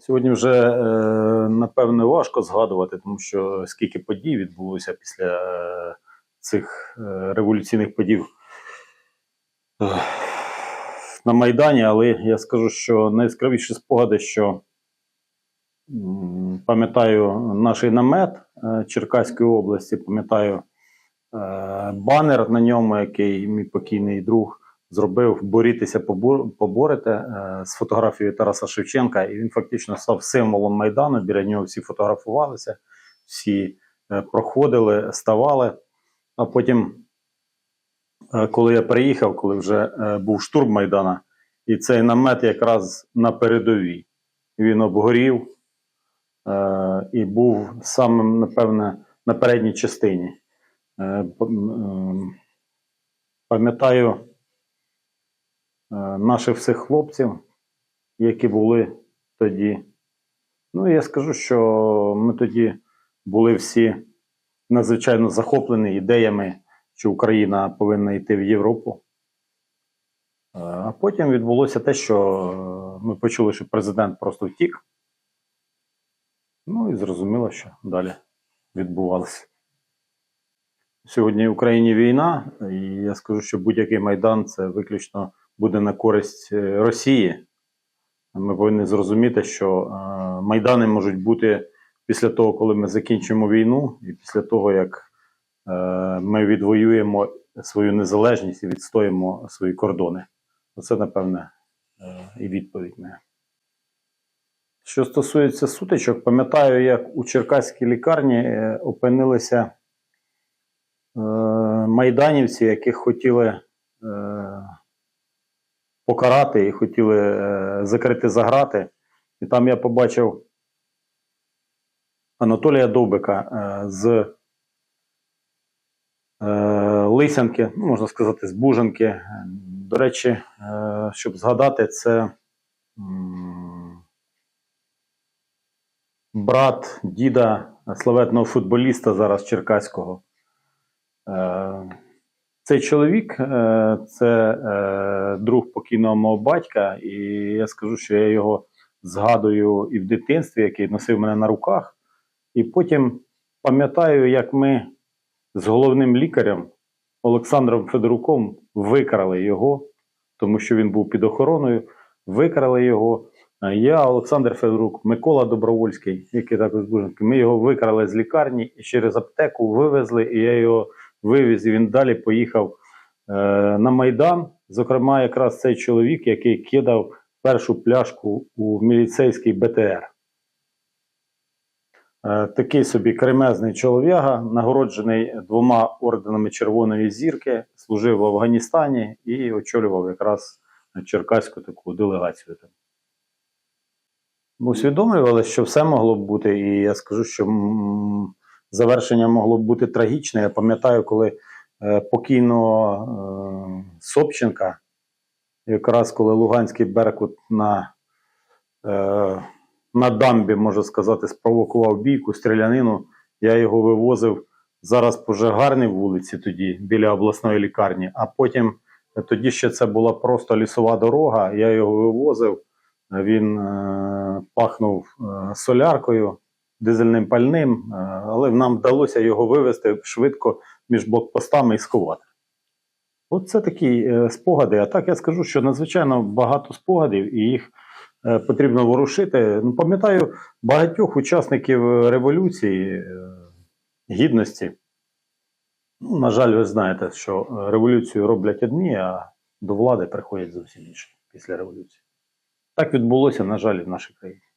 Сьогодні вже е, напевне важко згадувати, тому що скільки подій відбулося після е, цих е, революційних подій на Майдані, але я скажу, що найяскравіші спогади, що пам'ятаю наш намет Черкаської області, пам'ятаю банер на ньому, який мій покійний друг зробив борітися, побор- поборете е, з фотографією Тараса Шевченка, і він фактично став символом Майдану. Біля нього всі фотографувалися, всі е, проходили, ставали. А потім, е, коли я приїхав, коли вже був штурм Майдана, і цей намет якраз на передовій. Він обгорів і був самим, напевне, на передній частині. Е, п- м, е, Пам'ятаю наших всіх хлопців, які були тоді. Ну, я скажу, що ми тоді були всі надзвичайно захоплені ідеями, що Україна повинна йти в Європу. Е, А потім відбулося те, що е, ми почули, що президент просто втік. Ну і зрозуміло, що далі відбувалося. Сьогодні в Україні війна, і я скажу, що будь-який майдан це виключно буде на користь е, Росії. Ми повинні зрозуміти, що е, майдани можуть бути після того, коли ми закінчимо війну, і після того, як е, ми відвоюємо свою незалежність і відстоїмо свої кордони. Оце, напевне, і відповідь моя. Що стосується сутичок, пам'ятаю, як у Черкаській лікарні опинилися майданівці, яких хотіли покарати і хотіли е, закрити за грати. І там я побачив Анатолія Довбика е, з е, Лисянки, ну, можна сказати, з Бужанки. До речі, щоб згадати, це брат діда славетного футболіста зараз Черкаського. Цей чоловік е, це е, друг покійного мого батька, і я скажу, що я його згадую і в дитинстві, який носив мене на руках. І потім пам'ятаю, як ми з головним лікарем Олександром Федоруком викрали його, тому що він був під охороною. Викрали його. Я, Олександр Федорук, Микола Добровольський, який також Бужанки, ми його викрали з лікарні і через аптеку вивезли, і я його вивіз, і він далі поїхав е, на Майдан. Зокрема, якраз цей чоловік, який кидав першу пляшку у міліцейський БТР. Е, Такий собі кремезний чолов'яга, нагороджений двома орденами Червоної зірки, служив в Афганістані і очолював якраз черкаську таку делегацію. там. Усвідомлювали, що все могло б бути, і я скажу, що завершення могло б бути трагічне. Я пам'ятаю, коли е, покійного е, Собченка, якраз коли Луганський Беркут на, е, на дамбі, можна сказати, спровокував бійку, стрілянину, я його вивозив зараз по Жагарній вулиці, тоді біля обласної лікарні, а потім тоді ще це була просто лісова дорога, я його вивозив. Він е, пахнув е, соляркою, дизельним пальним, е, але нам вдалося його вивезти швидко між блокпостами і сховати. От це такі е, спогади. А так я скажу, що надзвичайно багато спогадів, і їх е, потрібно ворушити. Ну, пам'ятаю багатьох учасників революції, гідності. Ну, на жаль, ви знаєте, що революцію роблять одні, а до влади приходять зовсім інші після революції. Так відбулося, на жаль, в нашій країні.